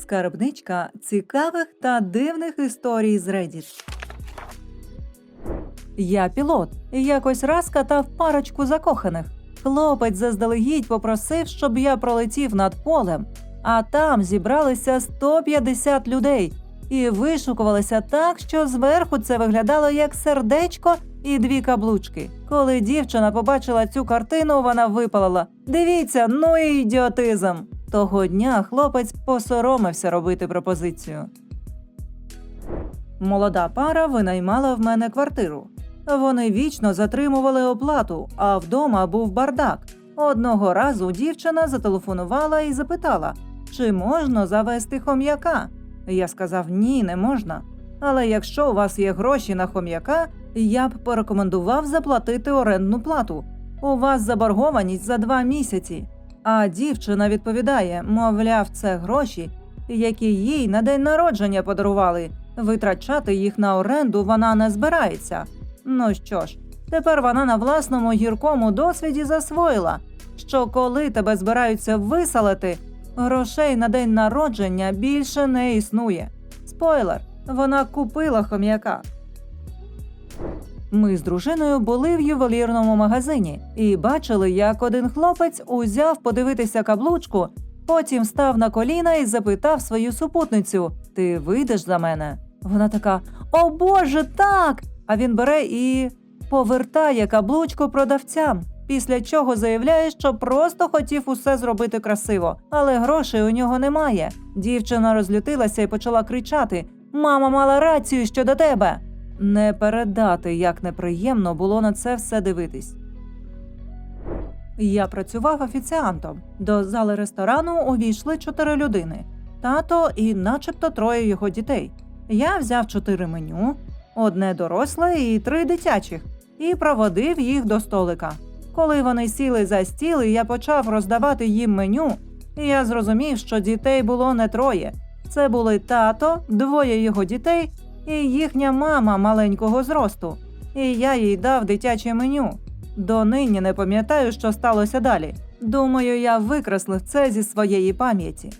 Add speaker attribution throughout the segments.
Speaker 1: Скарбничка цікавих та дивних історій з Reddit. Я пілот. Якось раз катав парочку закоханих. Хлопець заздалегідь попросив, щоб я пролетів над полем, а там зібралися 150 людей і вишукувалися так, що зверху це виглядало як сердечко і дві каблучки. Коли дівчина побачила цю картину, вона випалила: Дивіться, ну і ідіотизм. Того дня хлопець посоромився робити пропозицію. Молода пара винаймала в мене квартиру. Вони вічно затримували оплату, а вдома був бардак. Одного разу дівчина зателефонувала і запитала, чи можна завести хом'яка. Я сказав ні, не можна. Але якщо у вас є гроші на хом'яка, я б порекомендував заплатити орендну плату. У вас заборгованість за два місяці. А дівчина відповідає: мовляв, це гроші, які їй на день народження подарували. Витрачати їх на оренду вона не збирається. Ну що ж, тепер вона на власному гіркому досвіді засвоїла, що коли тебе збираються виселити, грошей на день народження більше не існує. Спойлер, вона купила хом'яка. Ми з дружиною були в ювелірному магазині і бачили, як один хлопець узяв подивитися каблучку, потім став на коліна і запитав свою супутницю: Ти вийдеш за мене? Вона така: О Боже, так! А він бере і повертає каблучку продавцям. Після чого заявляє, що просто хотів усе зробити красиво, але грошей у нього немає. Дівчина розлютилася і почала кричати: Мама мала рацію щодо тебе. Не передати, як неприємно було на це все дивитись. Я працював офіціантом. До зали ресторану увійшли чотири людини: тато і, начебто, троє його дітей. Я взяв чотири меню, одне доросле і три дитячих, і проводив їх до столика. Коли вони сіли за стіл, і я почав роздавати їм меню, і я зрозумів, що дітей було не троє. Це були тато, двоє його дітей і їхня мама маленького зросту. І я їй дав дитяче меню. Донині не пам'ятаю, що сталося далі. Думаю, я викреслив це зі своєї пам'яті.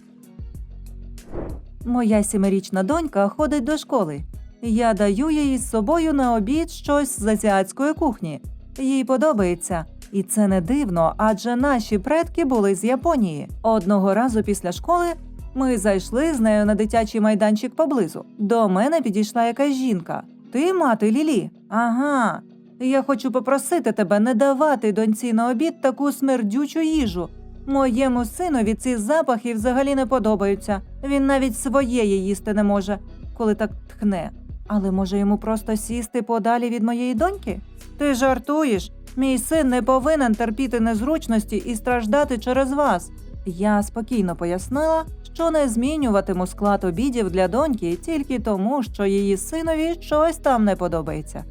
Speaker 1: Моя сімирічна донька ходить до школи. Я даю їй з собою на обід щось з азіатської кухні. Їй подобається. І це не дивно, адже наші предки були з Японії. Одного разу після школи ми зайшли з нею на дитячий майданчик поблизу. До мене підійшла якась жінка. Ти мати Лілі? Ага. Я хочу попросити тебе не давати доньці на обід таку смердючу їжу. Моєму синові ці запахи взагалі не подобаються. Він навіть своєї їсти не може, коли так тхне. Але може йому просто сісти подалі від моєї доньки? Ти жартуєш? Мій син не повинен терпіти незручності і страждати через вас. Я спокійно пояснила, що не змінюватиму склад обідів для доньки тільки тому, що її синові щось там не подобається.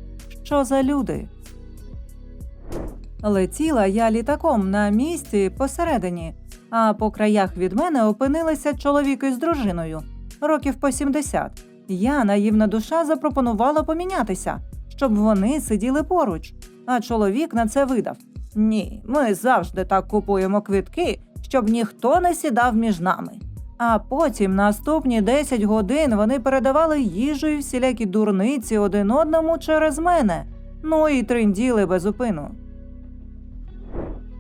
Speaker 1: Що за люди? Летіла я літаком на місці посередині, а по краях від мене опинилися чоловіки з дружиною, років по 70. Я, наївна душа, запропонувала помінятися, щоб вони сиділи поруч. А чоловік на це видав: Ні, ми завжди так купуємо квитки, щоб ніхто не сідав між нами. А потім наступні 10 годин вони передавали їжу і всілякі дурниці один одному через мене. Ну і тринділи без упину.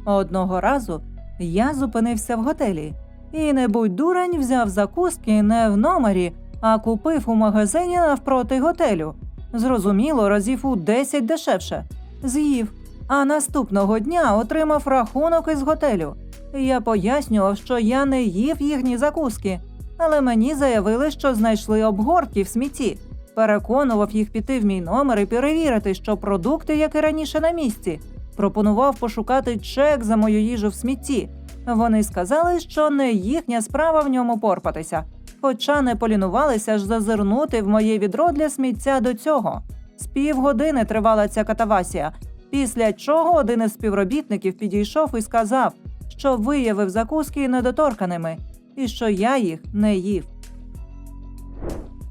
Speaker 1: Одного разу я зупинився в готелі і, не будь дурень, взяв закуски не в номері, а купив у магазині навпроти готелю. Зрозуміло, разів у 10 дешевше. З'їв. А наступного дня отримав рахунок із готелю. Я пояснював, що я не їв їхні закуски, але мені заявили, що знайшли обгортки в смітті. Переконував їх піти в мій номер і перевірити, що продукти, як і раніше, на місці. Пропонував пошукати чек за мою їжу в смітті. Вони сказали, що не їхня справа в ньому порпатися, хоча не полінувалися ж зазирнути в моє відро для сміття до цього. З півгодини тривала ця катавасія, після чого один із співробітників підійшов і сказав, що виявив закуски недоторканими і що я їх не їв.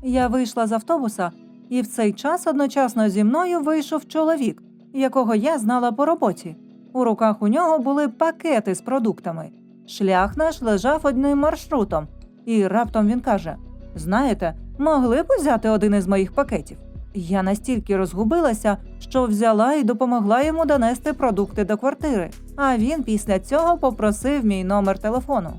Speaker 1: Я вийшла з автобуса, і в цей час одночасно зі мною вийшов чоловік, якого я знала по роботі. У руках у нього були пакети з продуктами. Шлях наш лежав одним маршрутом, і раптом він каже: Знаєте, могли б взяти один із моїх пакетів. Я настільки розгубилася, що взяла і допомогла йому донести продукти до квартири. А він після цього попросив мій номер телефону.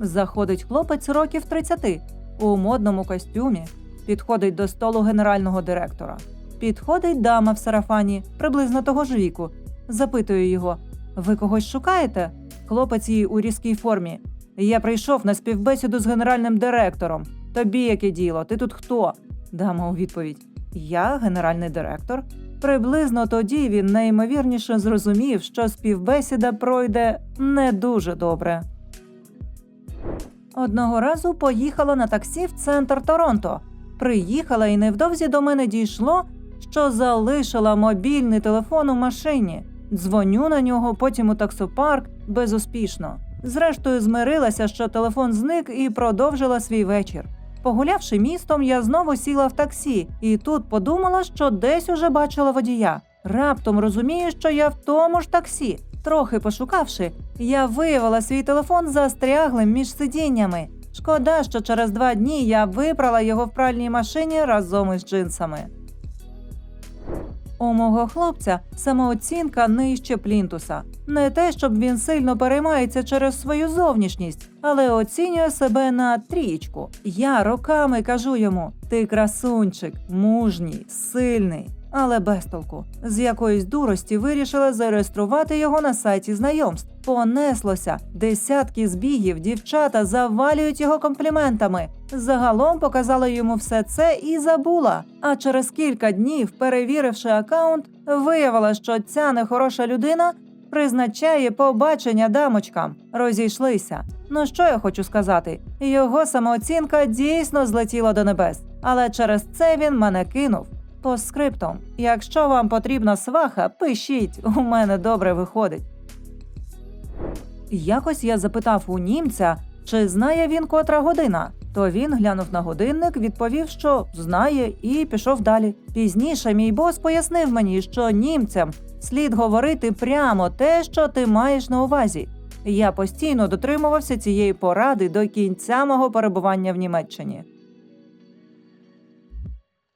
Speaker 1: Заходить хлопець років 30 у модному костюмі, підходить до столу генерального директора. Підходить дама в сарафані, приблизно того ж віку. Запитує його: Ви когось шукаєте? Хлопець їй у різкій формі. Я прийшов на співбесіду з генеральним директором. Тобі яке діло? Ти тут хто? Дама у відповідь: Я генеральний директор. Приблизно тоді він найімовірніше зрозумів, що співбесіда пройде не дуже добре. Одного разу поїхала на таксі в центр Торонто. Приїхала і невдовзі до мене дійшло, що залишила мобільний телефон у машині. Дзвоню на нього, потім у таксопарк безуспішно. Зрештою, змирилася, що телефон зник і продовжила свій вечір. Погулявши містом, я знову сіла в таксі, і тут подумала, що десь уже бачила водія. Раптом розумію, що я в тому ж таксі. Трохи пошукавши, я виявила свій телефон застряглим між сидіннями. Шкода, що через два дні я випрала його в пральній машині разом із джинсами. У мого хлопця самооцінка нижче плінтуса. Не те, щоб він сильно переймається через свою зовнішність, але оцінює себе на трієчку. Я роками кажу йому: ти красунчик, мужній, сильний. Але без толку. З якоїсь дурості вирішила зареєструвати його на сайті знайомств. Понеслося десятки збігів, дівчата завалюють його компліментами. Загалом показала йому все це і забула. А через кілька днів, перевіривши акаунт, виявила, що ця нехороша людина призначає побачення дамочкам. Розійшлися. Ну що я хочу сказати? Його самооцінка дійсно злетіла до небес, але через це він мене кинув. По скриптам, якщо вам потрібна сваха, пишіть, у мене добре виходить. Якось я запитав у німця, чи знає він котра година. То він глянув на годинник, відповів, що знає, і пішов далі. Пізніше мій бос пояснив мені, що німцям слід говорити прямо те, що ти маєш на увазі. Я постійно дотримувався цієї поради до кінця мого перебування в Німеччині.